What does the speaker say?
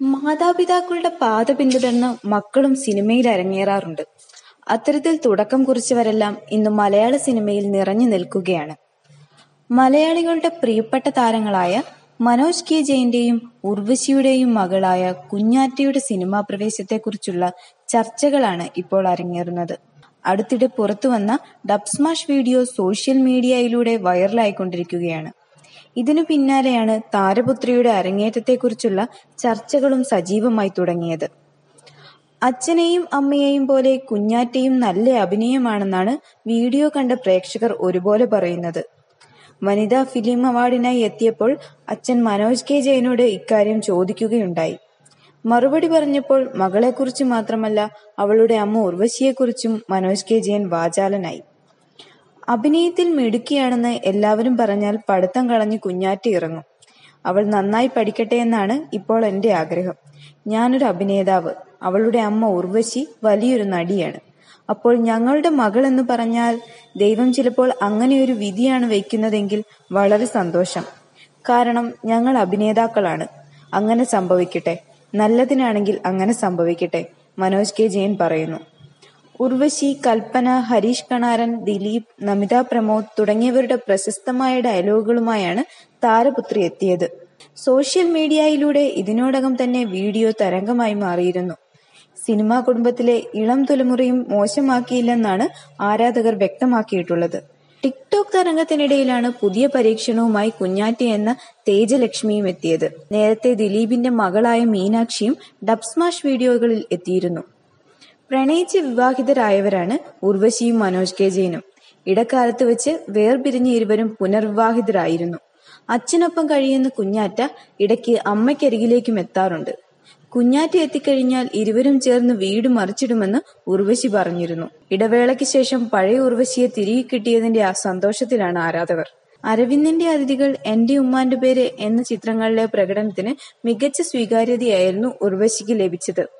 മാതാപിതാക്കളുടെ പാത പിന്തുടർന്ന് മക്കളും സിനിമയിൽ അരങ്ങേറാറുണ്ട്. അത്തരത്തിൽ തുടക്കം കുറിച്ചവരെല്ലാം ഇന്ന് മലയാള സിനിമയിൽ നിറഞ്ഞു നിൽക്കുകയാണ്. മലയാളികളുടെ പ്രിയപ്പെട്ട താരങ്ങളായ മനോജ് കെ ജയന്റെയും ഉർവശിയുടെയും മകളായ കുഞ്ഞാറ്റയുടെ സിനിമാ പ്രവേശത്തെക്കുറിച്ചുള്ള ചർച്ചകളാണ് ഇപ്പോൾ അരങ്ങേറുന്നത്. അടുത്തിടെ പുറത്തുവന്ന വന്ന ഡബ്സ്മാഷ് വീഡിയോ സോഷ്യൽ മീഡിയയിലൂടെ വൈറലായിക്കൊണ്ടിരിക്കുകയാണ്. ഇതിനു പിന്നാലെയാണ് താരപുത്രിയുടെ അരങ്ങേറ്റത്തെക്കുറിച്ചുള്ള ചർച്ചകളും സജീവമായി തുടങ്ങിയത്. അച്ഛനെയും അമ്മയെയും പോലെ കുഞ്ഞാറ്റയും നല്ല അഭിനയമാണെന്നാണ് വീഡിയോ കണ്ട പ്രേക്ഷകർ ഒരുപോലെ പറയുന്നത്. വനിതാ ഫിലിം അവാർഡിനായി എത്തിയപ്പോൾ അച്ഛൻ മനോജ് കെ ജയനോട് ഇക്കാര്യം ചോദിക്കുകയുണ്ടായി. മറുപടി പറഞ്ഞപ്പോൾ മകളെക്കുറിച്ച് മാത്രമല്ല അവളുടെ അമ്മ ഉർവശിയെക്കുറിച്ചും മനോജ് കെ ജയൻ വാചാലനായി. അഭിനയത്തിൽ മിടുക്കിയാണെന്ന് എല്ലാവരും പറഞ്ഞാൽ പഠിത്തം കളഞ്ഞ് കുഞ്ഞാറ്റ ഇറങ്ങും. അവൾ നന്നായി പഠിക്കട്ടെ എന്നാണ് ഇപ്പോൾ എന്റെ ആഗ്രഹം. ഞാനൊരു അഭിനേതാവ്. അവളുടെ അമ്മ ഉർവശി വലിയൊരു നടിയാണ്. അപ്പോൾ ഞങ്ങളുടെ മകൾ എന്ന് പറഞ്ഞാൽ ദൈവം ചിലപ്പോൾ അങ്ങനെ ഒരു വിധിയാണ് വയ്ക്കുന്നതെങ്കിൽ വളരെ സന്തോഷം. കാരണം ഞങ്ങൾ അഭിനേതാക്കളാണ്. അങ്ങനെ സംഭവിക്കട്ടെ. നല്ലതിനാണെങ്കിൽ അങ്ങനെ സംഭവിക്കട്ടെ. മനോജ് കെ ജയൻ പറയുന്നു. ഉർവശി കൽപ്പന ഹരീഷ് കണാരൻ ദിലീപ് നമിത പ്രമോദ് തുടങ്ങിയവരുടെ പ്രശസ്തമായ ഡയലോഗുകളുമായാണ് താരപുത്രി എത്തിയത്. സോഷ്യൽ മീഡിയയിലൂടെ ഇതിനോടകം തന്നെ വീഡിയോ തരംഗമായി മാറിയിരുന്നു. സിനിമാ കുടുംബത്തിലെ ഇളം തലമുറയും മോശമാക്കിയില്ലെന്നാണ് ആരാധകർ വ്യക്തമാക്കിയിട്ടുള്ളത്. ടിക്ടോക്ക് തരംഗത്തിനിടയിലാണ് പുതിയ പരീക്ഷണവുമായി കുഞ്ഞാറ്റി എന്ന തേജലക്ഷ്മിയും എത്തിയത്. നേരത്തെ ദിലീപിന്റെ മകളായ മീനാക്ഷിയും ഡബ്സ്മാഷ് വീഡിയോകളിൽ എത്തിയിരുന്നു. പ്രണയിച്ച് വിവാഹിതരായവരാണ് ഉർവശിയും മനോജ് കെ ജയനും. ഇടക്കാലത്ത് വെച്ച് വേർപിരിഞ്ഞ ഇരുവരും പുനർവിവാഹിതരായിരുന്നു. അച്ഛനൊപ്പം കഴിയുന്ന കുഞ്ഞാറ്റ ഇടയ്ക്ക് അമ്മയ്ക്കരികിലേക്കും എത്താറുണ്ട്. കുഞ്ഞാറ്റ എത്തിക്കഴിഞ്ഞാൽ ഇരുവരും ചേർന്ന് വീട് മറിച്ചിടുമെന്ന് ഉർവശി പറഞ്ഞിരുന്നു. ഇടവേളയ്ക്ക് ശേഷം പഴയ ഉർവശിയെ തിരികെ കിട്ടിയതിന്റെ ആ സന്തോഷത്തിലാണ് ആരാധകർ. അരവിന്ദന്റെ അതിഥികൾ എന്റെ ഉമ്മാന്റെ പേര് എന്ന ചിത്രങ്ങളിലെ പ്രകടനത്തിന് മികച്ച സ്വീകാര്യതയായിരുന്നു ഉർവശിക്ക് ലഭിച്ചത്.